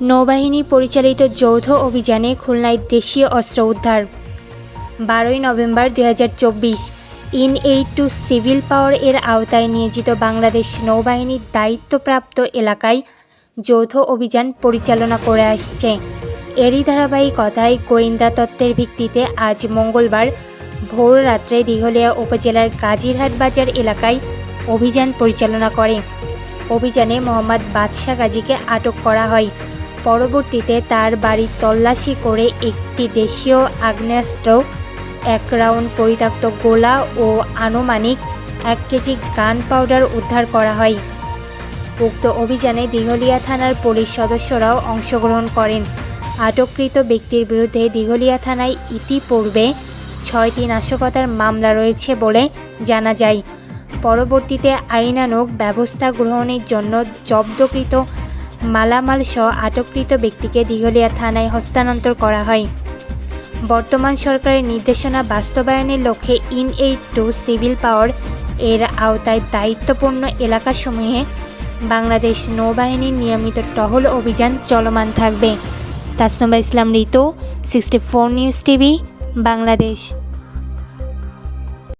নৌবাহিনী পরিচালিত যৌথ অভিযানে খুলনায় দেশীয় অস্ত্র উদ্ধার। বারোই নভেম্বর দুই হাজার চব্বিশ in aid to civil power এর আওতায় নিয়োজিত বাংলাদেশ নৌবাহিনীর দায়িত্বপ্রাপ্ত এলাকায় যৌথ অভিযান পরিচালনা করে আসছে। এরই ধারাবাহিকতায় গোয়েন্দা তত্ত্বের ভিত্তিতে আজ মঙ্গলবার ভোর রাত্রে দিঘলিয়া উপজেলার কাজিরহাট বাজার এলাকায় অভিযান পরিচালনা করে। অভিযানে মোহাম্মদ বাদশা গাজীকে আটক করা হয়। পরবর্তীতে তার বাড়ি তল্লাশি করে একটি দেশীয় আগ্নেয়াস্ত্র, এক রাউন্ড পরিত্যক্ত গোলা ও আনুমানিক এক কেজি গান পাউডার উদ্ধার করা হয়। উক্ত অভিযানে দিঘলিয়া থানার পুলিশ সদস্যরাও অংশগ্রহণ করেন। আটককৃত ব্যক্তির বিরুদ্ধে দিঘলিয়া থানায় ইতিপূর্বে ছয়টি নাশকতার মামলা রয়েছে বলে জানা যায়। পরবর্তীতে আইনানুগ ব্যবস্থা গ্রহণের জন্য জব্দকৃত মালামাল সহ আটককৃত ব্যক্তিকে দিঘলিয়া থানায় হস্তান্তর করা হয়। বর্তমান সরকারের নির্দেশনা বাস্তবায়নের লক্ষ্যে in aid to civil power এর আওতায় দায়িত্বপূর্ণ এলাকাসমূহে বাংলাদেশ নৌবাহিনীর নিয়মিত টহল অভিযান চলমান থাকবে। Tasnuba Islam Ritu sixty four news TV, Bangladesh.